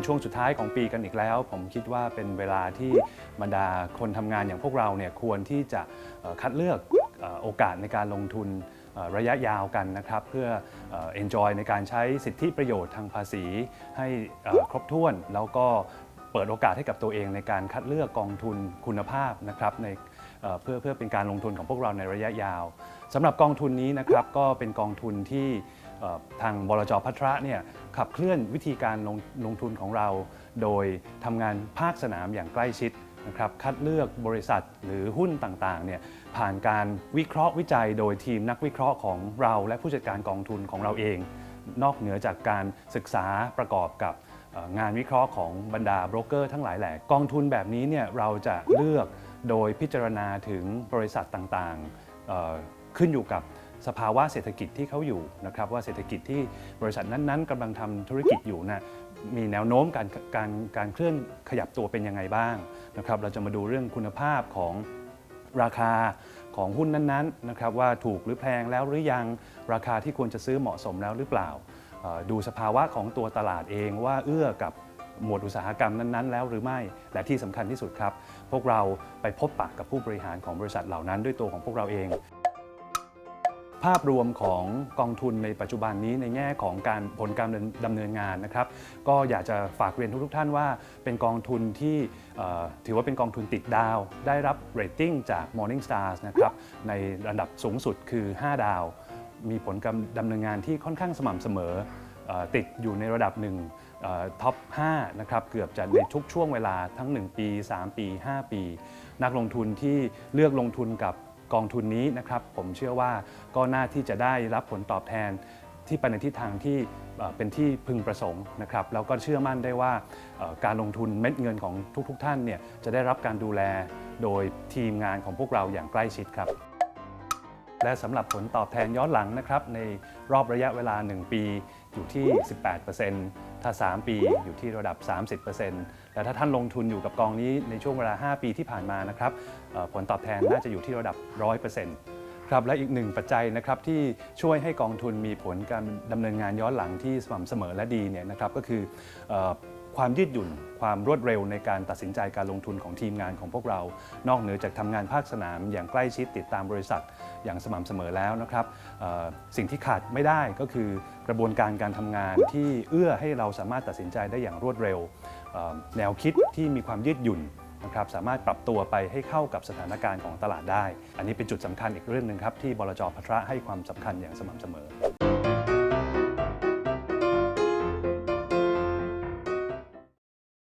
เป็นช่วงสุดท้ายของปีกันอีกแล้ว ผมคิดว่าเป็นเวลาที่บรรดาคนทำงานอย่างพวกเราเนี่ยควรที่จะคัดเลือกโอกาสในการลงทุนระยะยาวกันนะครับ เพื่อเอ่อ enjoy ในการใช้สิทธิประโยชน์ทางภาษีให้ครบถ้วน แล้วก็เปิดโอกาสให้กับตัวเองในการคัดเลือกกองทุนคุณภาพนะครับในเพื่อเพื่อเป็นการลงทุนของพวกเราในระยะยาว สำหรับกองทุนนี้นะครับก็เป็นกองทุนที่ทางบลจพัทระเนี่ยขับเคลื่อนวิธีการลงลงทุนของเรา โดยทำงานภาคสนามอย่างใกล้ชิดนะครับคัดเลือกบริษัทหรือหุ้นต่างๆเนี่ยผ่านการวิเคราะห์วิจัยโดยทีมนักวิเคราะห์ของเราและผู้จัดการกองทุนของเราเอง นอกเหนือจากการศึกษาประกอบกับงานวิเคราะห์ของบรรดาโบรกเกอร์ทั้งหลายแหล่กองทุนแบบนี้เนี่ยเราจะเลือกโดยพิจารณาถึงบริษัทต่างๆ ขึ้นอยู่กับสภาวะเศรษฐกิจที่เขาอยู่นะครับว่าเศรษฐกิจที่บริษัทนั้นๆกำลังทำธุรกิจอยู่นะมีแนวโน้มการการการเคลื่อนขยับตัวเป็นยังไงบ้างนะครับเราจะมาดูเรื่องคุณภาพของราคาของหุ้นนั้นๆนะครับว่าถูกหรือแพงแล้วหรือยังราคาที่ควรจะซื้อเหมาะสมแล้วหรือเปล่า ดูสภาวะของตัวตลาดเองว่าเอื้อกับหมวดอุตสาหกรรมนั้นๆ แล้วหรือไม่ และที่สำคัญที่สุดครับ พวกเราไปพบปะกับผู้บริหารของบริษัทเหล่านั้นด้วยตัวของพวกเราเอง ภาพรวมของกองทุนในปัจจุบันนี้ในแง่ของการผลการดำเนินงานนะครับ ก็อยากจะฝากเรียนทุกๆท่านว่า เป็นกองทุนที่ถือว่าเป็นกองทุนติดดาว ได้รับเรตติ้งจาก Morning Stars นะครับในระดับสูงสุดคือ 5 ดาว มีผลการดำเนินงานที่ค่อนข้างสม่ำเสมออติดอยู่ในระดับหนึ่งท็อป 5 นะครับ เกือบจะในทุกช่วงเวลาทั้ง 1 ปี 3 ปี 5 ปี นักลงทุนที่เลือกลงทุนกับ กองทุนนี้นะครับผมเชื่อว่าก็น่าที่จะได้รับผลตอบแทนที่ไปในทิศทางที่เป็นที่พึงประสงค์นะครับแล้วก็เชื่อมั่นได้ว่าการลงทุนเม็ดเงินของทุกๆทท่านเนี่ยจะได้รับการดูแลโดยทีมงานของพวกเราอย่างใกล้ชิดครับ และสำหรับผลตอบแทนย้อนหลังนะครับในรอบระยะเวลา 1 ปีอยู่ที่ 18% ถ้า 3 ปีอยู่ที่ระดับ 30%และถ้าท่านลงทุนอยู่กับกองนี้ในช่วงเวลา 5 ปีที่ผ่านมานะครับผลตอบแทนน่าจะอยู่ที่ระดับ 100%ครับและอีกหนึ่งปัจจัยนะครับที่ช่วยให้กองทุนมีผลการดำเนินงานย้อนหลังที่สม่ำเสมอและดีเนี่ยนะครับก็คืออ ความยืดหยุ่น ความรวดเร็วในการตัดสินใจการลงทุนของทีมงานของพวกเรา นอกเหนือจากทำงานภาคสนาม อย่างใกล้ชิดติดตามบริษัทอย่างสม่ำเสมอแล้วนะครับสิ่งที่ขาดไม่ได้ก็คือกระบวนการการทำงานที่เอื้อให้เราสามารถตัดสินใจได้อย่างรวดเร็ว แนวคิดที่มีความยืดหยุ่นนะครับสามารถปรับตัวไปให้เข้ากับสถานการณ์ของตลาดได้ อันนี้เป็นจุดสำคัญอีกเรื่องหนึ่งครับที่บลจพัทระให้ความสำคัญอย่างสม่ำเสมอ